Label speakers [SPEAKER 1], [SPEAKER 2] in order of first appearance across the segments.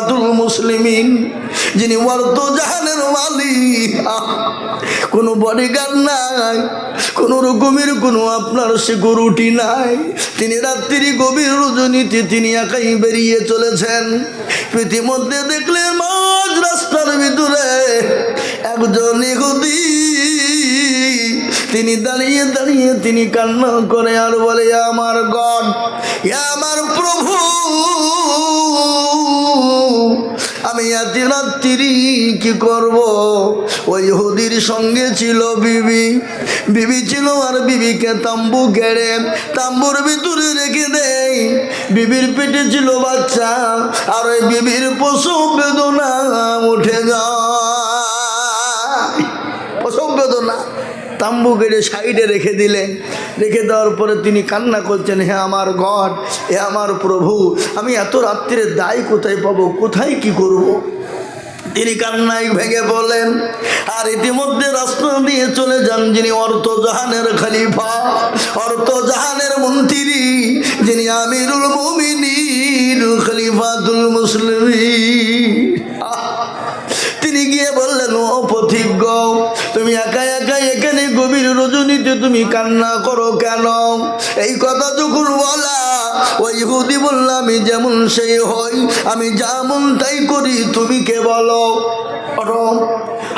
[SPEAKER 1] খলিফাতুল মুসলিমিন, যিনি ওয়ার্দ জাহানের মালিক। কোনো বডিগার্ড নাই, কোনো রকমের, কোনো আপনার সিকিউরিটি নাই। তিনি রাত্রি গভীর রজনীতে তিনি একাই বেরিয়ে চলেছেন। পৃথিবীতে দেখলে মাঝ রাস্তার ভিতরে একজন ইহুদি। তিনি দাঁড়িয়ে দাঁড়িয়ে তিনি কান্না করে আর বলে, আমার গড আমার আমি এত রাত্রি কি করব। ওই হুদির সঙ্গে ছিল বিবি। বিবি ছিল আর বিবিকে তাম্বু গেড়ে, তাম্বুর ভিতরে রেখে দেয় বিবির পেটে ছিল বাচ্চা, আর ওই বিবির পশু বেদনা উঠে যায়। প্রসব বেদনা তাম্বু কেটে সাইডে রেখে দিলেন রেখে দেওয়ার পরে তিনি কান্না করছেন, হে আমার গড, হে আমার প্রভু, আমি এত রাত্রে দায় কোথায় পাবো কোথায় কি করব। তিনি কান্নায় ভেঙে বলেন আর ইতিমধ্যে রাস্তা দিয়ে চলে যান যিনি অর্থ জাহানের খলিফা অর্থ জাহানের মন্ত্রী, যিনি আমিরুল মুমিনিন, খলিফাতুল মুসলিম তিনি গিয়ে বললেন, ও রজনীতে তুমি কান্না করো কেন? এই কথা যখন বলা ওই হুদি বললাম আমি যেমন সেই হই, আমি যেমন তাই করি, তুমি কে বলো?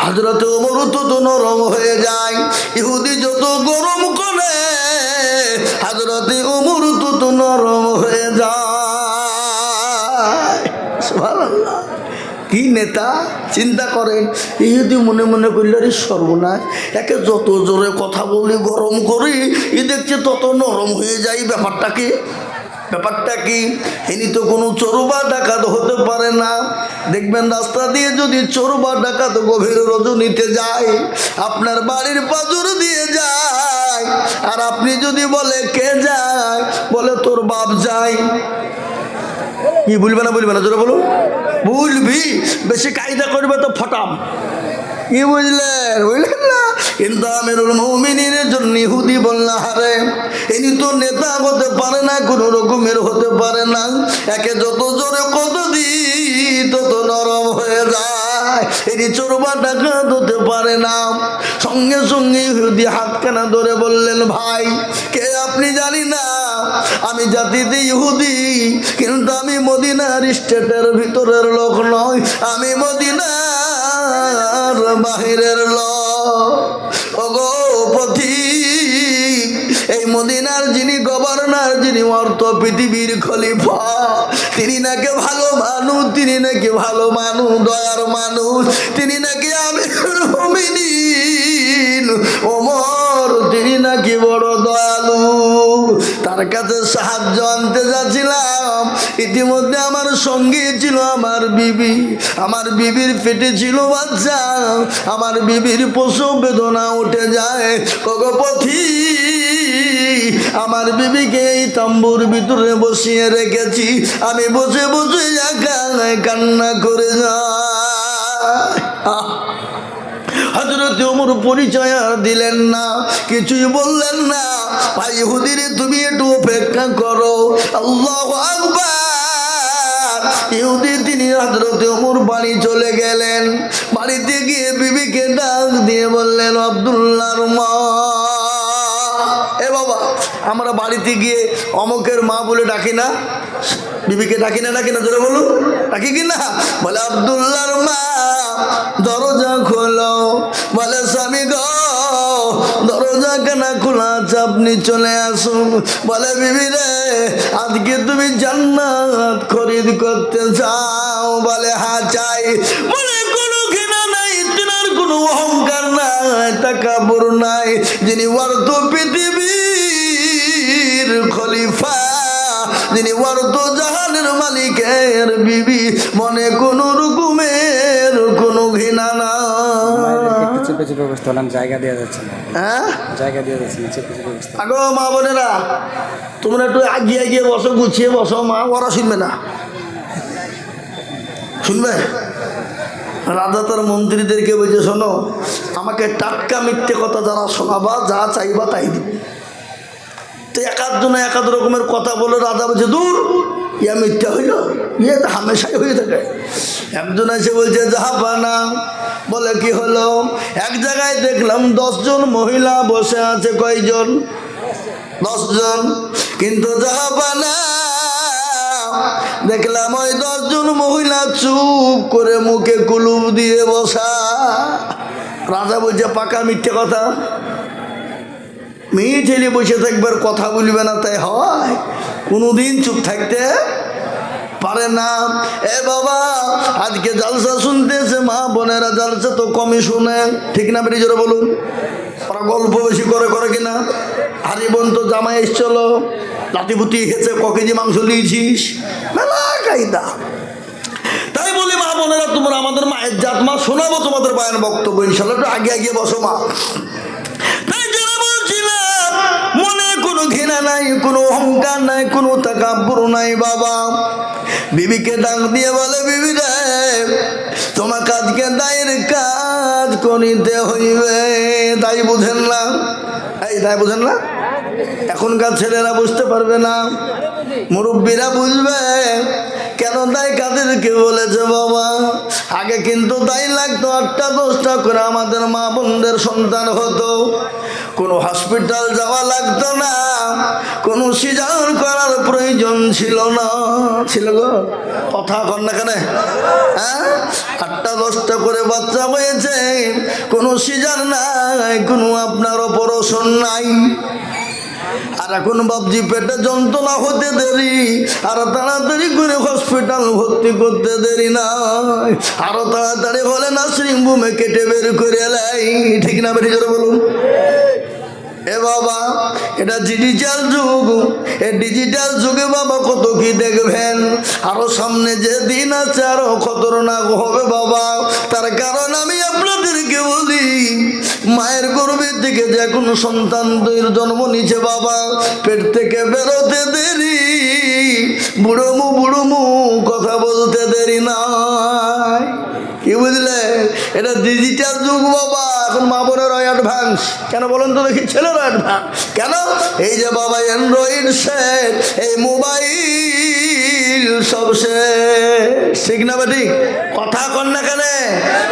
[SPEAKER 1] হাজরতে ওমর তো তো নরম হয়ে যায়। ইহুদি যত গরম করে, হাজরতে ওমর তো তো নরম হয়ে যায়। কি নেতা? চিন্তা করেন এই যদি মনে মনে করলে রে সর্বনাশ, একে যত জোরে কথা বলি, গরম করি, ই দেখছে তত নরম হয়ে যায় ব্যাপারটা কি? ব্যাপারটা কি? ইনি তো কোনো চোরবা ডাকাত হতে পারে না। দেখবেন রাস্তা দিয়ে যদি চোরবা ডাকাত গভীর রজনীতে যায়, আপনার বাড়ির পাজর দিয়ে যায়। আর আপনি যদি বলে, কে যায়? বলে, তোর বাপ যায়। কি বলবে না বলবে না? জোরে বলুন। বুঝবি বেশি কায়দা করবে তো ফটাম। কি বুঝলেন বুঝলেন না? কিন্তু আমিরুল মৌমিনের জন্য ইহুদি বললা হারে ইনি তো নেতা হতে পারে না, কোনো রকমের হতে পারে না। একে যত জোরে কত দি, তত নরম হয়ে যায়। ইনি চোরবা টাকা হতে পারে না। সঙ্গে সঙ্গে ইহুদি হাত কেনা ধরে বললেন, ভাই, কে আপনি জানি না আমি জাতিতে ইহুদি, কিন্তু আমি মদিনার স্টেটের ভিতরের লোক নয় আমি মদিনার বাহিরের লোক। ওগো এই মদিনার যিনি গভর্নর, যিনি অর্থ পৃথিবীর খলিফা, তিনি নাকি ভালো মানুষ, তিনি নাকি ভালো মানুষ, দয়ার মানুষ, তিনি নাকি আমি ওমর, তিনি নাকি বড় তার কাছে সাহায্য আনতে যাচ্ছিলাম। ইতিমধ্যে আমার সঙ্গী ছিল আমার বিবি। আমার বিবির পেটে ছিল বাচ্চা। আমার বিবির পশু বেদনা উঠে যায়। কগপথি আমার বিবিকে এই তাম্বুর ভিতরে বসিয়ে রেখেছি। আমি বসে বসে কান্না করে যাই। হজরত ওমর পরিচয় দিলেন না, কিছুই বললেন না। তুমি একটু করো। আল্লাহ ইহুদি তিনি হজরত ওমর বাড়ি চলে গেলেন। বাড়িতে গিয়ে বিবিকে ডাক দিয়ে বললেন, আবদুল্লাহর মা। এ বাবা, আমরা বাড়িতে গিয়ে অমকের মা বলে ডাকি না? বিবিকে ডাকি না ডাকি না, জোরে বলুন। ডাকি কি না? বলে, আবদুল্লাহর মা, দরজা খোলো। বলে, স্বামী গো দরজা কেনা খোলা আছে, আপনি চলে আসুন। বলে, বিবি রে, আজকে তুমি জান্নাত খরিদ করতে চাও। বলে হা চাই। বলে, কোনো নাই, তেনার কোনো অহংকার নাই তাকাবুর নাই। যিনি অর্থ পৃথিবীর খলিফা, যিনি অর্থ জাহানের মালিকের বিবি, মনে কোনো
[SPEAKER 2] চেপে চেপে বসতে হলাম জায়গা দেওয়া যাচ্ছে না।
[SPEAKER 1] হ্যাঁ?
[SPEAKER 2] জায়গা দেওয়া যাচ্ছে না চেপে চেপে বসতে
[SPEAKER 1] আগো মা বোনেরা তোমরা একটু আগিয়ে গিয়ে বসো গুছিয়ে বসো মা ওরা শুনবে না। শুনবে? রাজা তার মন্ত্রীদেরকে বলছে শোনো আমাকে টাটকা মিথ্যে কথা যারা শোনাবা যা চাইবা তাই দিবে। তো এক আধ জনে এক আধ রকমের কথা বলে রাজা বলছে দূর! ইয়া মিথ্যা হইল? ইয়ে তো হামেশাই হয়ে থাকে। একজন এসে বলছে জাহাপানা বলে, কি হলো? এক জায়গায় দেখলাম দশজন মহিলা বসে আছে, কয়জন? দশজন। কিন্তু জাহাপানা দেখলাম ওই দশজন মহিলা চুপ করে মুখে কুলুপ দিয়ে বসা। রাজা বলছে, পাকা মিথ্যে কথা। মেয়ে ছেলে বসে থাকবার কথা বলবে না তাই হয়। কোনোদিন চুপ থাকতে পারে না। এ বাবা, আজকে জালসা শুনতেছে, মা বোনেরা জালসা তো কমই শুনে। ঠিক না বেরিয়ে জোরে বলুন? ওরা গল্প বেশি করে করে কিনা? হারি বোন তো জামাই এসছিল। লাতিপুতি হেসে ক কেজি মাংস নিয়েছিস? মেলা কায়দা। তাই বলি মা বোনেরা, তোমরা আমাদের মায়ের জাত মা শোনাবো তোমাদের মায়ের বক্তব্য। ইনশাল্লাহ একটু আগে আগে বসো মা। ঘৃণা নাই, কোনো অহংকার নাই, কোনো তাকাব্বুর নাই, বাবা। বিবিকে ডাক দিয়ে বলে, বিবি রে তোমার কাজকে দায়ের কাজ করিতে হইবে। তাই বুঝেন না। এই, তাই বুঝেন না? এখনকার ছেলেরা বুঝতে পারবে না। মুরব্বীরা বুঝবে, কেন দায় কাদেরকে বলেছে বাবা? আগে কিন্তু তাই লাগতো, আটটা দশটা করে আমাদের মা বোনদের সন্তান হতো। কোনো হসপিটাল যাওয়া লাগতো না। কোনো সিজার করার প্রয়োজন ছিল না। ছিল গো? কথা কর না কেন? হ্যাঁ? আটটা দশটা করে বাচ্চা হয়েছে। কোনো সিজার নাই, কোনো আপনার অপারেশন নাই। আর এখন বাবজি পেটে যন্ত্রণা হতে দেরি, আর তাড়াতাড়ি করে হসপিটাল ভর্তি করতে দেরি নাই আরও তাড়াতাড়ি হলে নার্সিং বুমে কেটে বের করে লাই ঠিক না বেরিয়ে করে বলুন। এ বাবা, এটা ডিজিটাল যুগ। এ ডিজিটাল যুগে বাবা কত কি দেখবেন? আরও সামনে যে দিন আছে, আরও খতরনাক হবে বাবা। তার কারণ আমি থেকে যে কোনো সন্তানদের জন্ম নিচ্ছে বাবা, পেট থেকে বেরোতে দেরি। বুড়োমু বুড়োমু, কথা বলতে দেরি নাই। কি বুঝলে? এটা ডিজিটাল যুগ বাবা, এখন মা বোনের অ্যাডভান্স কেন বলেন তো দেখি ছেলের অ্যাডভান্স কেন? এই যে বাবা অ্যান্ড্রয়েড সেট এই মোবাইল সব সবসে ঠিক না কথা কন না কেন?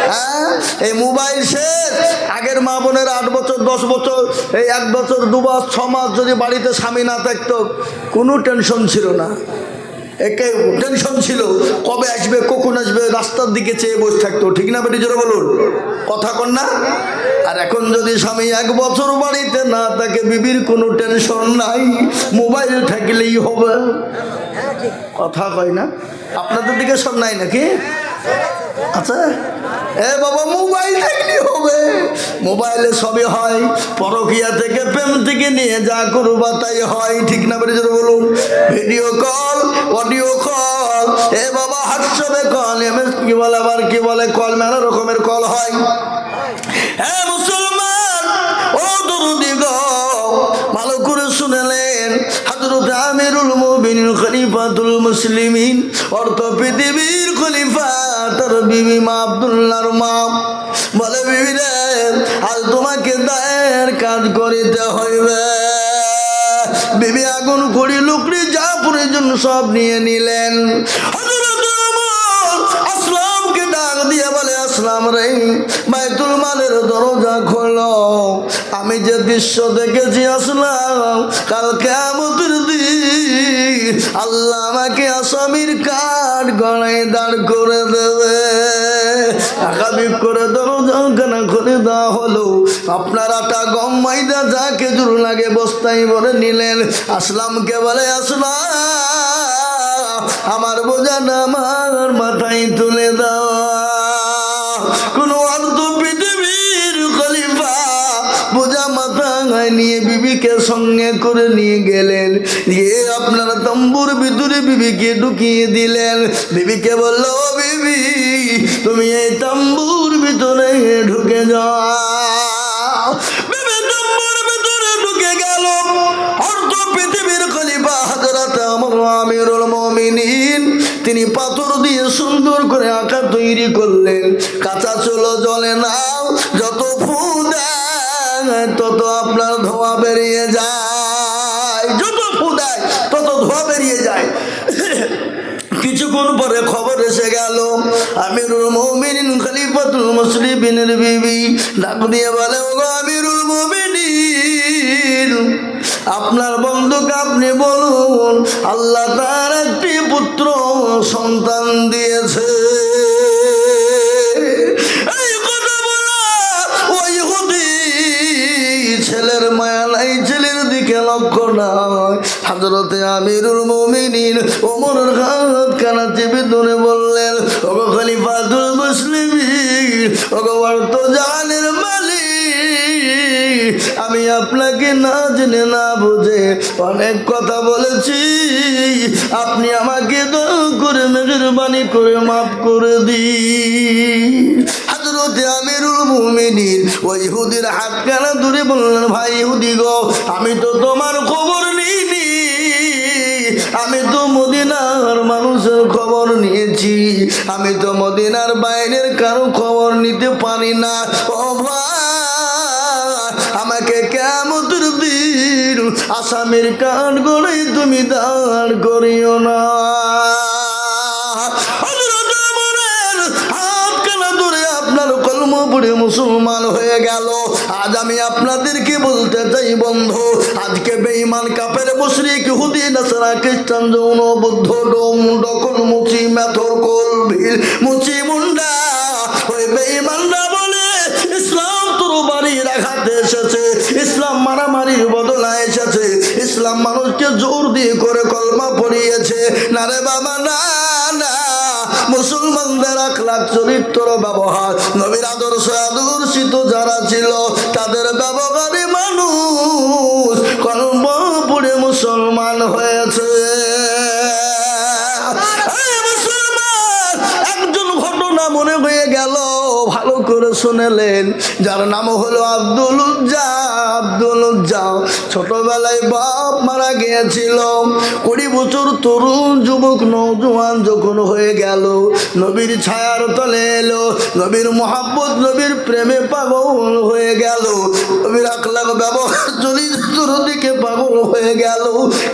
[SPEAKER 1] হ্যাঁ? এই মোবাইল শেষ। আগের মা বোনের আট বছর, দশ বছর, এই এক বছর, দু মাস, ছ মাস যদি বাড়িতে স্বামী না থাকতো, কোনো টেনশন ছিল না। একে টেনশন ছিল। কবে আসবে, কখন আসবে, রাস্তার দিকে চেয়ে বসে থাকতো। ঠিক না বেটি, জোরে বলুন? কথা কন না। আর এখন যদি স্বামী এক বছর বাড়িতে না তাকে বিবির কোনো টেনশন নাই। মোবাইল থাকলেই হবে। কথা কয় না। আপনাদের দিকে সব নাই নাকি? আচ্ছা এ বাবা, মোবাইল থাকলেই হবে। মোবাইলে সবই হয়। পরকিয়া থেকে প্রেম থেকে নিয়ে যা করবা তাই হয়। ঠিক না বলুন। Video call, audio call. এ বাবা হোয়াটসঅ্যাপে কল। এমএস কি বলে, আবার কি বলে? কল মেলা রকমের কল হয়। হ্যাঁ মুসলমান, ও ভালো করে শুনেলেন। হযরত আমিরুল খলিফাতুল মুসলিমিন, অর্থ পৃথিবীর খলিফা। তার বিবি মা আবদুল্লার মা বলে, বিবি রে, আজ তোমাকে দায়ের কাজ করিতে হইবে। বিবি আগুন করি লুকড়ি, যা প্রয়োজন সব নিয়ে নিলেন। বলে আসলাম রে, বাইতুল মালের দরজা খোলো আমি যে দৃশ্য দেখেছি আসলাম কালকে আমাদের দিন আল্লাহ আমাকে আসামির কাঠ গড়াই দাঁড় করে দেবে। একাধিক করে দরজা কেন খুলে দেওয়া হলো? আপনার আটা গম মাইদা যা খেজুর লাগে বস্তায় বলে নিলেন। আসলামকে বলে? আসলাম। আমার বোঝাটা আমার মাথায় তুলে দেওয়া বিবিকে সঙ্গে করে নিয়ে গেলেন। গিয়ে আপনার তম্বুর ভিতরে বিবিকে ঢুকিয়ে দিলেন। বিবিকে বলল বিবি, তুমি এই তম্বুর ভিতরে ঢুকে যাও। তম্বুর ভিতরে ঢুকে গেল। অর্ধ পৃথিবীর তিনি পাথর দিয়ে সুন্দর করে আঁকা তৈরি করলেন। কাঁচা চলো জলে নাও মুসলিমিনের বিবি ডাক দিয়ে বলে, ওগো আমিরুল মৌমিনিন, আপনার বন্ধুকে আপনি বলুন, আল্লাহ তার একটি পুত্র সন্তান দিয়েছে। বলা ছেলের মায়া নাই, ছেলের দিকে লক্ষ্য নয়। হাজরতে আমিরুল মুমিনিন ওমরের হাত কানা চেপে ধরে বললেন আপনাকে না জেনে না বুঝে অনেক কথা বলেছি। আপনি আমাকে করে মেহরবানি করে মাফ করে দিন। হাজরতে আমিরুল মুমিনিন ওই ইহুদির হাত কানা ধরে বললেন, ভাই ইহুদি গো, আমি তো তোমার খবর নিইনি। আমি তো মদিনার মানুষের খবর নিয়েছি। আমি তো মদিনার বাইরের কারও খবর নিতে পারি না। ও আসামের কাঠ গড়ে তুমি দাঁড় করিও না। কানা মুসলমান হয়ে গেল। আজ আমি আপনাদেরকে বলতে চাই, বন্ধু, আজকে বেঈমান কাপের মুশরিক, হুদি, নাসারা, খ্রিস্টান, যৌন, বুদ্ধ ডোম ডকল মুচি, মেথর কোল ভিড় মুচি, মুন্ডা। ওই বেঈমানরা দিয়ে করে কলমা পড়িয়েছে। না রে বাবা, না না। মুসলমানদের আখলাখ চরিত্র ব্যবহার। নবীর আদর্শ আদর্শিত যারা ছিল, তাদের ব্যবহারে মানুষ। কলম পড়ে মুসলমান হয়েছে। মনে হয়ে গেল। ভালো করে শুনেলেন যার নাম হলো আব্দুল উজ্জা। আব্দুল উজ্জা ছোটবেলায় বাপ মারা গিয়েছিল। কুড়ি বছর তরুণ যুবক নৌজওয়ান যখন হয়ে গেল, নবীর ছায়ার তলে এলো, নবীর মোহাব্বত, নবীর প্রেমে পাগল হয়ে গেল, নবীর আখলাক ব্যবহার চরিত্র দিকে পাগল হয়ে গেল।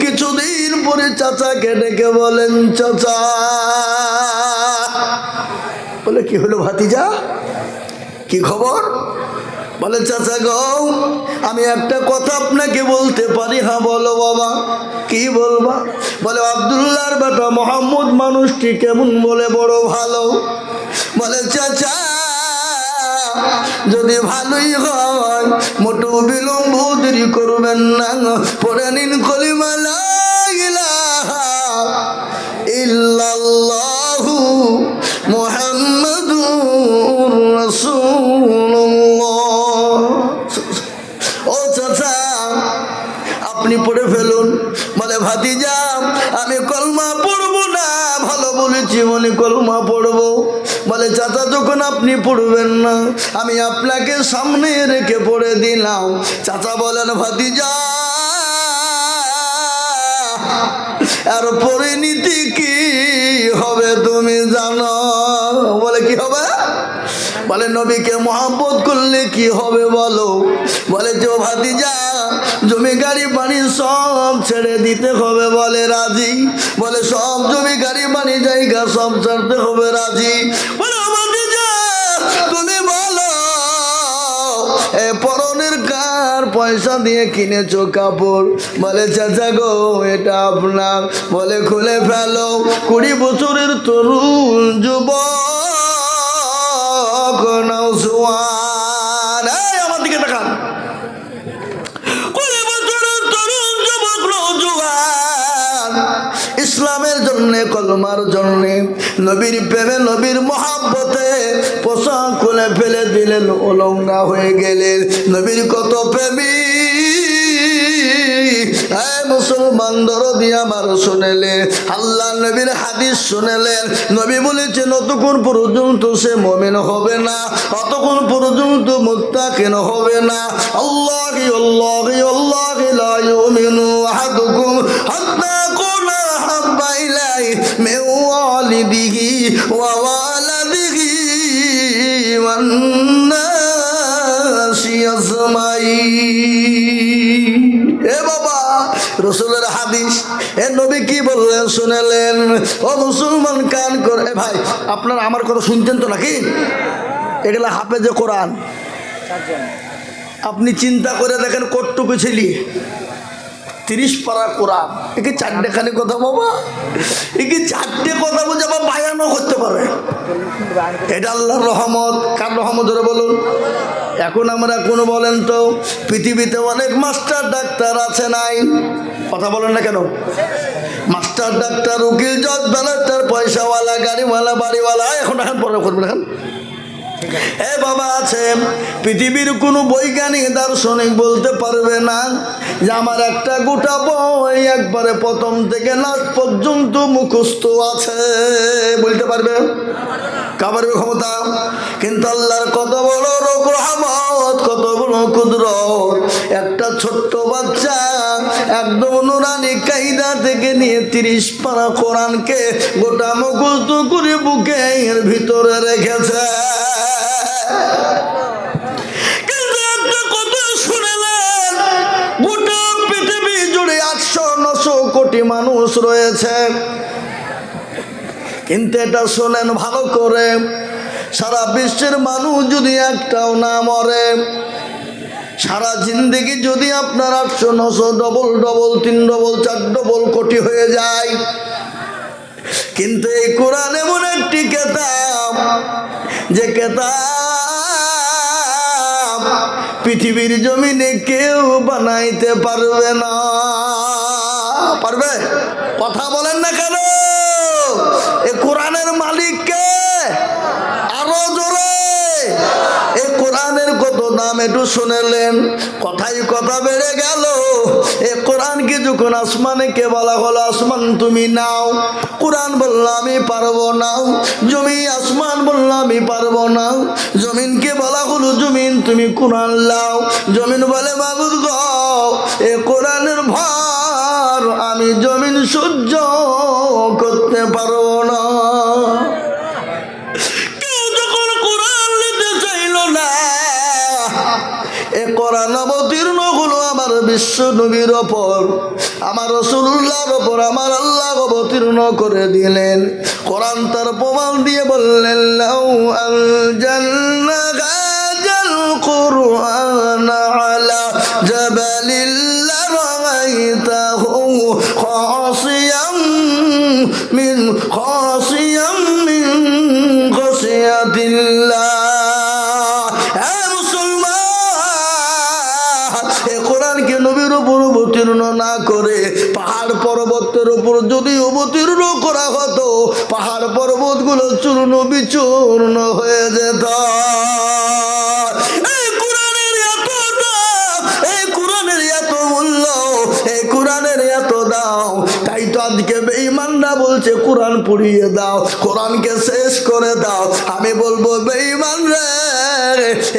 [SPEAKER 1] কিছুদিন পরে চাচাকে ডেকে বলেন, চাচা। বলে, কি হলো ভাতিজা? কি খবর? বলে, চাচা গো, আমি একটা কথা আপনাকে বলতে পারি। হ্যাঁ বলো বাবা, কি বলবা? বলে, আবদুল্লাহর বেটা মোহাম্মদ মানুষটি কেমন বলে, বড় ভালো। বলে, চাচা, যদি ভালোই হয় মোটু বিলম্ব দেরি করবেন না পরে নিন কলিমালা ইলাহা ইল্লাল্লাহু মুহাম্মাদুর পড়ে ফেলুন। বলে, ভাতিজা, আমি কলমা পড়ব না। ভালো বলেছি মনে কলমা পড়ব। বলে, চাচা, যখন আপনি পড়বেন না, আমি আপনাকে সামনে রেখে পড়ে দিলাম। চাচা বলেন, ভাতিজা, আর পরিণীতি কি হবে তুমি জানো? বলে, কি হবে? বলে, নবীকে মহাব্বত করলে কি হবে বলো? বলে, যে ভাতিজা জমি গাড়ি বাড়ি সব ছেড়ে দিতে হবে বলে রাজি। বলে সব জমি গাড়ি বাড়ি জায়গা সব ছাড়তে হবে রাজি। পয়সা দিয়ে কিনেছো কাপড়? বলে, চাচা গো, এটা আপনার। বলে, খুলে ফেলো। কুড়ি বছরের তরুণ যুব যুবক নৌজওয়ান কলমার জন্য নবীর প্রেমে, নবীর মহাব্বতে পোশাক খুলে ফেলে দিলেন অলঙ্গা হয়ে গেলেন। নবীর কত প্রেমী। মুসলমান দরদি আমার শুনেলে আল্লাহ নবীর হাদিস শুনেলেন। নবী বলেছেন অতক্ষণ পর্যন্ত সে মমিন হবে না অতক্ষণ পর্যন্ত মুত্তাকিন হবে না। আল্লাহ আল্লাহ আল্লাহ লা ইউমিনু আহাদুকুম হাত্তা কুনা হাব্বা ইলাইহি মিন ওয়ালিদিহি ওয়া ওয়ালাদিহি ওয়ান নাসি আজমাইন। এ বাবা, রসুলের হাদিস। এ নবী কি বললেন, শুনেলেন? ও মুসলমান কান করে ভাই, আপনার আমার কথা শুনতেন তো নাকি? এগুলা হাফেজে কোরআন। আপনি চিন্তা করে দেখেন কটটুকু ছিলি। তিরিশ পারা কোরআন। একে চারটে খানি কথা বাবা একে চারটে কথা বুঝে আবার বায়ানও করতে পারে এটা আল্লাহর রহমত। কার রহমত ধরে বলুন? এখন আমরা কোনো বলেন তো, পৃথিবীতে অনেক মাস্টার ডাক্তার আছে নাই। কথা বলেন না কেন? মাস্টার ডাক্তার, উকিল, জজ ব্যালেস্টার পয়সাওয়ালা, গাড়িওয়ালা, বাড়িওয়ালা, এখন এখন পরে করবেন এখন। এ বাবা আছে, পৃথিবীর কোনো বৈজ্ঞানিক দার্শনিক বলতে পারবে না যে আমার একটা গোটা বই একবারে প্রথম থেকে লাস্ট পর্যন্ত মুখস্থ আছে। বলতে পারবে? কাবারের ক্ষমতা। কিন্তু আল্লাহর কত বড় রোগ, রহমত কত বড় কুদরত। একটা ছোট্ট বাচ্চা একদম নুরানি কায়দা থেকে নিয়ে তিরিশ পারা কোরআনকে গোটা মুখস্থ করে বুকে এর ভিতরে রেখেছে। আটশো নশো কোটি মানুষ রয়েছে। কিন্তু এটা শোনেন ভালো করে, সারা বিশ্বের মানুষ যদি একটাও না মরে, সারা জিন্দগি যদি আপনার আটশো নশো ডবল ডবল, তিন ডবল, চার ডবল কোটি হয়ে যায়। কিন্তু এই কোরআন এমন একটি কেতাব, যে কেতাব পৃথিবীর জমিনে কেউ বানাইতে পারবে না। পারবে? কথা বলেন না কেন? এ কোরআনের মালিককে আরও জোরে। এ কোরআনের কত নাম একটু শুনেলেন। কথাই কথা বেড়ে গেল। এ কোরআনকে যখন আসমানেকে বলা হলো, আসমান তুমি নাও। কোরআন বলল, আমি পারব না। জমি আসমান বলল, আমি পারব না। জমিনকে বলা হলো, জমিন তুমি কোরআন লাও। জমিন বলে বাবুদ গ, এ কোরআনের ভার আমি জমিন সহ্য করতে পারব না। বিশ্ব নবীর ওপর, আমার রসুল্লাহর ওপর, আমার আল্লাহ অবতীর্ণ করে দিলেন। কোরআন তার প্রমাণ দিয়ে বললেন, লাউ খাসিয়াম পর্বতের উপর যদি অবতীর্ণ করা হতো, পাহাড় পর্বতগুলো চূর্ণ বিচূর্ণ হয়ে যেত। তাই বলছে, কোরআন পুড়িয়ে দাও, কোরআনকে শেষ করে দাও। আমি বলব, বেঈমান রে,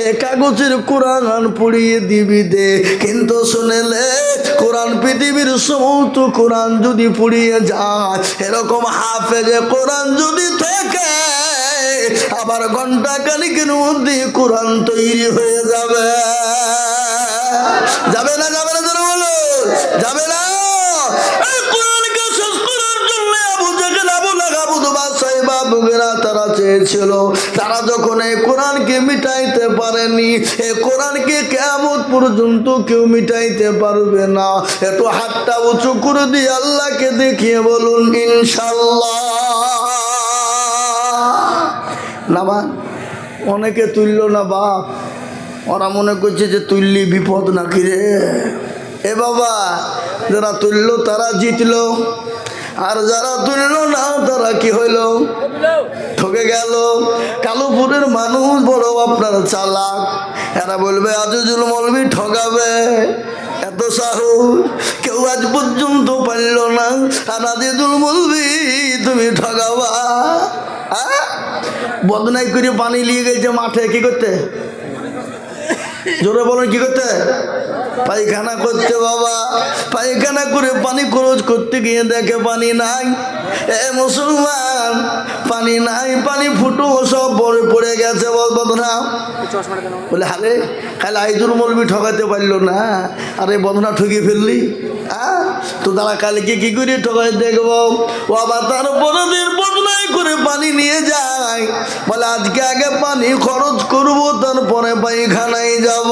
[SPEAKER 1] এ কাগজের কোরআন পুড়িয়ে দিবি দে, কিন্তু শুনেলে কোরআন পৃথিবীর সমস্ত কোরআন যদি পুড়িয়ে যায় এরকম হাফেজে কোরআন যদি থাকে, আবার ঘণ্টা কানিকের মধ্যে কোরআন তৈরি হয়ে যাবে। যাবে না যাবে না যাবে না। তারা চেয়েছিল তারা যখন এই কোরআনকে মিটাইতে পারেনি, এই কোরআনকে কেমন পর্যন্ত কেউ মিটাইতে পারবে না। এত হাতটা উঁচু করে দিয়ে আল্লাহকে দেখিয়ে বলুন ইনশাল্লাহ অনেকে তুললো না বাপ। ওরা মনে করছে যে তুললি বিপদ নাকি রে? এ বাবা, যারা তুললো তারা জিতলো। আর যারা তুললো না, তারা কি হইল? ঠকে গেল। কালোপুরের মানুষ বড় আপনার চালাক। এরা বলবে, আজিজুল মলবি ঠকাবে এত সাহস। কেউ আজ পর্যন্ত পারল না। আর আজিজুল মলবি, তুমি ঠকাবা বদনাই করে পানি নিয়ে গেছে মাঠে, কি করতে? জোরে বলেন কি করতে? পায়খানা করতে বাবা। পায়খানা করে পানি খরচ করতে গিয়ে দেখে পানি নাই। এ মুসলমান, পানি নাই, পানি ফুটো, সব পরে পড়ে গেছে বদনা বলে হারে খালি আইজুর মলবি ঠকাতে পারল না। আরে বদনা ঠকিয়ে ফেললি? হ্যাঁ তো দাঁড়া, কালকে কি করে ঠকাই দেখব? ও আবার তার দিন বদনাই করে পানি নিয়ে যায়। বলে, আজকে আগে পানি খরচ করব, তারপরে পায়খানায় যাব।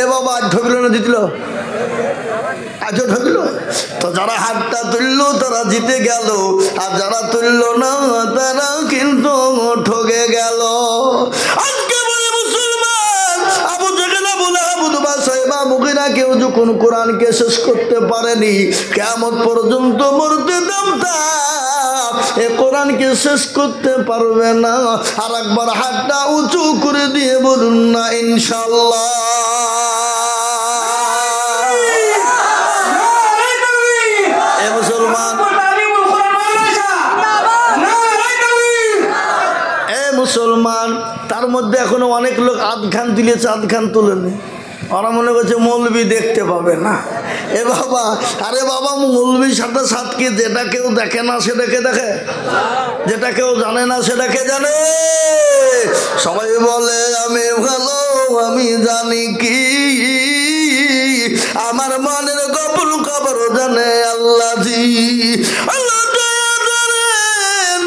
[SPEAKER 1] এ বাবা আজ ঠকলো না, জিতলো? আজও ঠকলো তো যারা হাতটা তুললো, তারা জিতে গেল। আর যারা তুললো না, তারা কিন্তু ঠকে গেল। বলে মুখিরা কেউ যখন শেষ করতে পারেনি পর্যন্ত মরতে এ শেষ করতে পারবে না। আর একবার হাতটা উঁচু করে দিয়ে বলুন না ইনশাল্লাহ মধ্যে এখনও অনেক লোক আধ খান তুলেছে, আধ খান তুলেনি। ওরা মনে করছে মৌলবি দেখতে পাবে না। এ বাবা, আরে বাবা মৌলবির সাথে সাথকে যেটা কেউ দেখে না সেটাকে দেখে? যেটা কেউ জানে না সেটাকে জানে? সবাই বলে, আমি ভালো, আমি জানি কি। আমার মনের গোপন খবর জানে আল্লাহ জি আল্লাহ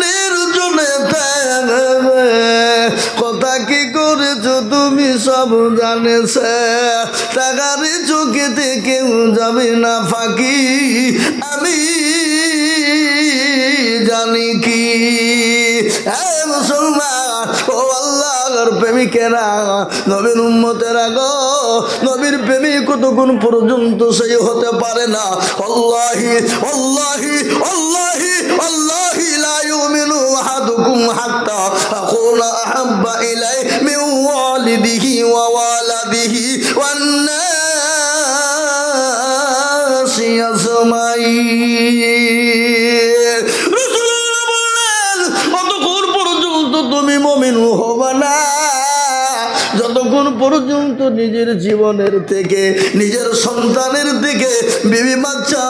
[SPEAKER 1] নির্জনে কি করেছ? তুমি সব জানেছে। টাকারি চোখেতে কেউ যাবে না ফাঁকি। আমি জানি কি। প্রেমিকেরা, নবীর উম্মতেরা গো, নবীর প্রেমিক কতক্ষণ পর্যন্ত সেই হতে পারে না। আল্লাহি আল্লাহি আল্লাহি আল্লাহি লা ইউমিনু আহাদুকুম হাত্তা আকুনা আহাব্বা ইলাই মিন ওয়ালিদিহি ওয়া ওয়ালাদিহি ওয়ান নাসি আজমাইন। পর্যন্ত নিজের জীবনের থেকে, নিজের সন্তানের থেকে, বিবি বাচ্চা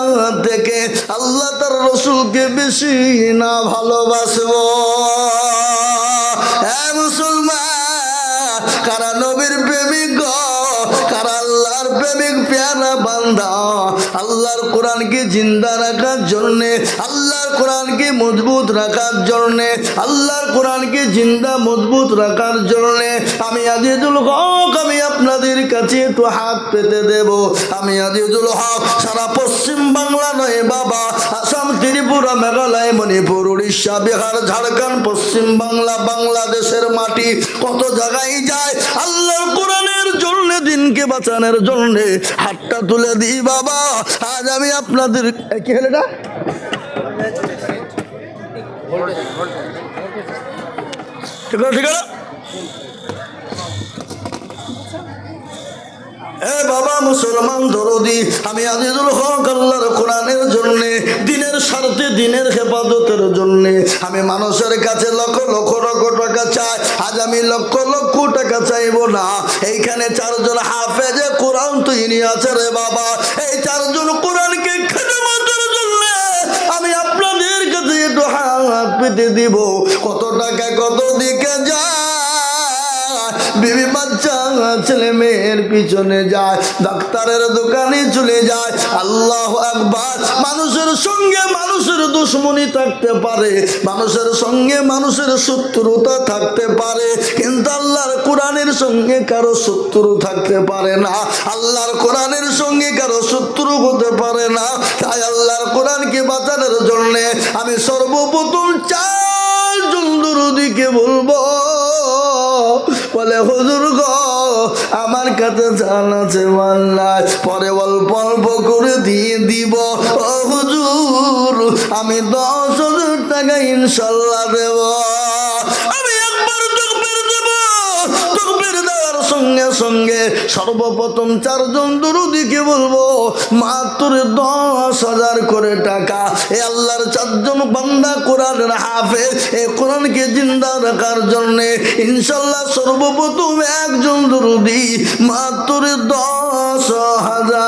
[SPEAKER 1] থেকে আল্লাহ তার রসুলকে বেশি না ভালোবাসব। নবীর প্রেমিক প্রেমিক বান্দা? আল্লাহর কোরআনকে জিন্দা রাখার জন্যে আল্লাহর কোরআনকে মজবুত রাখার জন্যে, আল্লাহর কোরআনকে জিন্দা মজবুত রাখার জন্যে, আমি আজিজুল হক, আমি আপনাদের কাছে একটু হাত পেতে দেব। আমি আজিজুল হক, সারা পশ্চিম বাংলা নয় বাবা, আসাম, ত্রিপুরা, মেঘালয়, মণিপুর, উড়িষ্যা, বিহার, ঝাড়খণ্ড, পশ্চিম বাংলা, বাংলাদেশের মাটি কত জায়গায় যায়? আল্লাহর কোরআনের জন্য, দিনকে বাঁচানোর জন্য হাতটা তুলে দিই বাবা। আজ আমি আপনাদের কি হলো বাবা, মুসলমান আমি হক আল্লাহর কোরআনের জন্য, দিনের স্বার্থে, দিনের হেফাজতের জন্য, আমি মানুষের কাছে লক্ষ লক্ষ লক্ষ টাকা চাই, আজ আমি লক্ষ লক্ষ টাকা চাইব না। এইখানে চারজন হাফেজে কোরআন তৈরি আছে রে বাবা। এই চারজন কোরআনকে পেতে দিব কত টাকা কত দিকে যায়? বিবি বাচ্চা ছেলে মেয়ের পিছনে যায়, ডাক্তারের দোকানে চলে যায়। আল্লাহ একবার মানুষের সঙ্গে মানুষের দুশ্মনী থাকতে পারে, মানুষের সঙ্গে মানুষের শত্রুতা থাকতে পারে, কিন্তু আল্লাহর কোরআনের সঙ্গে কারও শত্রু থাকতে পারে না। আল্লাহর কোরআনের সঙ্গে কারও শত্রু হতে পারে না। তাই আল্লাহর কোরআনকে বাঁচানোর জন্যে আমি সর্বপ্রথম চার জন্দুর দিকে বলব বলে, হুজুর গো, আমার কাছে জান আছে মাল্লাই পরে অল্প অল্প করে দিয়ে দিব। ও হুজুর, আমি দশ হাজার টাকা ইনশাল্লাহ দেব। সঙ্গে সঙ্গে সর্বপ্রথম চারজন দুরুদিকে বলব, মাত্র দশ হাজার করে টাকা। এ আল্লাহর চারজন বান্দা কোরআনের হাফে এ কোরআনকে জিন্দা রাখার জন্যে ইনশাল্লাহ সর্বপ্রথম একজন দুরুদি, মাত্র দশ হাজার।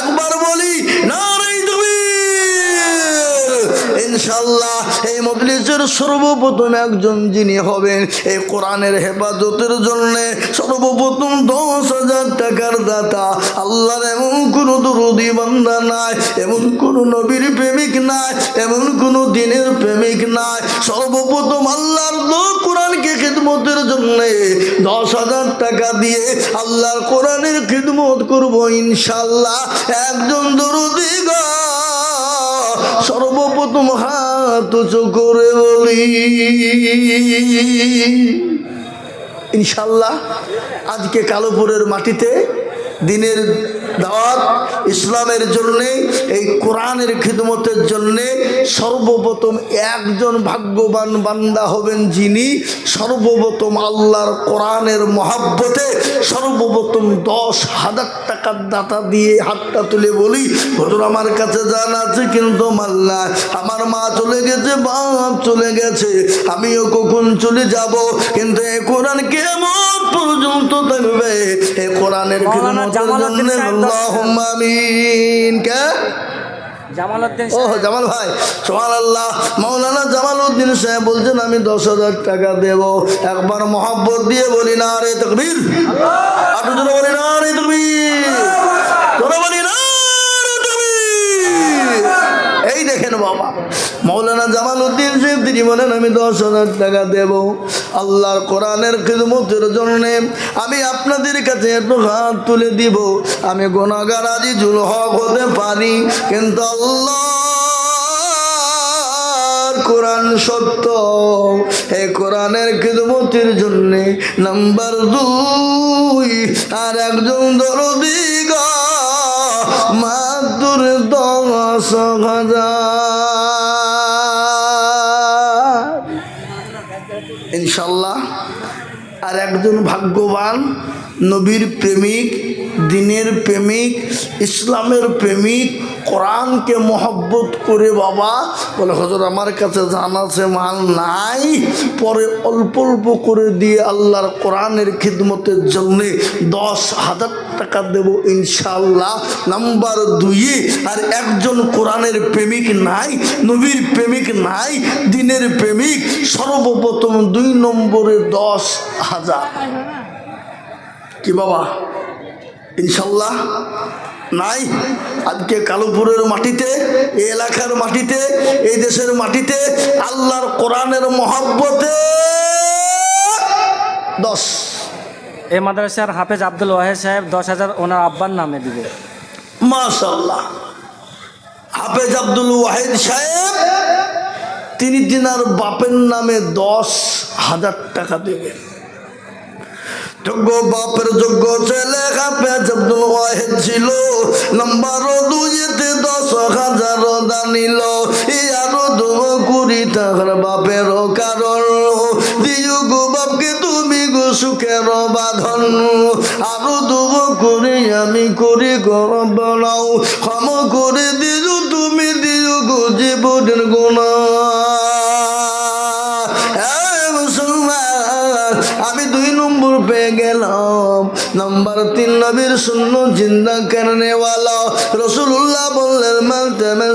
[SPEAKER 1] একবার বলি নারাই ইনশাল্লাহ এই মজলিসের সর্বপ্রথম একজন যিনি হবেন এই কোরআনের হেফাজতের জন্য সর্বপ্রথম দশ হাজার টাকার দাতা। আল্লাহর এমন কোনো দুরুদি বান্দা নাই, এমন কোনো নবীর প্রেমিক নাই, এমন কোনো দিনের প্রেমিক নাই। সর্বপ্রথম আল্লাহর কোরআনকে খিদমতের জন্য দশ হাজার টাকা দিয়ে আল্লাহর কোরআনের খিদমত করব ইনশাল্লাহ। একজন দরুদি গা সর্বপ্রথম হাত উঁচু করে বলি। ইনশাল্লাহ আজকে কালোপুরের মাটিতে দিনের দাওয়াত ইসলামের জন্যে, এই কোরআনের খিদমতের জন্যে সর্বপ্রথম একজন ভাগ্যবান বান্দা হবেন যিনি সর্বপ্রথম আল্লাহর কোরআনের মহাব্বতে সর্বপ্রথম দশ হাজার টাকার দাতা দিয়ে হাতটা তুলে বলি ঘটনা আমার কাছে জানা আছে কিন্তু মাল্লা, আমার মা চলে গেছে, বাপ চলে গেছে, আমিও কখন চলে যাব? কিন্তু এ কোরআন কেমন পর্যন্ত থাকবে? এই কোরআনের খিদমতের
[SPEAKER 2] জামালউদ্দিন সাহেব
[SPEAKER 1] আল্লাহুম্মা আমিন। কে? ও জামাল ভাই সোহান আল্লাহ মৌলানা জামাল উদ্দিন সাহেব বলছেন আমি দশ হাজার টাকা দেব। একবার মহাব্বত দিয়ে বলি না রে তকবীর আটু বলি না রে তকবীর বলি না রে তকবীর এই দেখেন বাবা। মৌলানা জামাল উদ্দিন সাহেব তিনি বলেন, আমি দশ হাজার টাকা দেব আল্লাহর কোরআনের খিদমতের জন্যে। আমি আপনাদের কাছে একটু হাত তুলে দিব। আমি গোনাগার আজি জুল হক হতে পারি। কিন্তু আল্লাহ কোরআন সত্য। এই কোরআনের খিদমতির জন্য নাম্বার দুই, আর একজন দরদি গা হাজার। ইনশাল্লাহ আর একজন ভাগ্যবান নবীর প্রেমিক দিনের প্রেমিক, ইসলামের প্রেমিক, কোরআনকে মহব্বত করে বাবা বলে, হজর, আমার কাছে জানা আছে, মাল নাই। পরে অল্প অল্প করে দিয়ে আল্লাহর কোরআনের খিদমতের জন্যে দশ হাজার টাকা দেব ইনশাল্লাহ নাম্বার দুইয়ে আর একজন কোরআনের প্রেমিক নাই, নবীর প্রেমিক নাই, দিনের প্রেমিক, সর্বপ্রথম দুই নম্বরে দশ হাজার। কি বাবা? ইনশাল্লাহ নাই। আজকে কালুপুরের মাটিতে এই এলাকার মাটিতে এই দেশের মাটিতে আল্লাহর কোরআনের মহাব্বতে দশ।
[SPEAKER 2] এই মাদ্রাসার হাফেজ আব্দুল ওয়াহেদ সাহেব দশ হাজার ওনার আব্বার নামে দিবে।
[SPEAKER 1] মাশাল্লাহ। হাফেজ আব্দুল ওয়াহিদ সাহেব তিনি দিনার বাপের নামে দশ হাজার টাকা দেবেন। যোগ্য, বাপের যোগ্য ছেলে হাফেজ আব্দুল ওয়াহিদ ছিল। নাম্বার দুইতে দশ হাজার দানিল আরও দু কুড়ি টাকার বাপের কারণ। দিও গো বাপকে তুমি গো সুখের বাঁধন। আরও দুব করে আমি করি গরম বানাও ক্ষম করে দিও তুমি দিও গো জীবনের নাম্বার তিন নবীর শূন্য জিন্দা কেন রসুল্লাহ বললেন মাল তেমন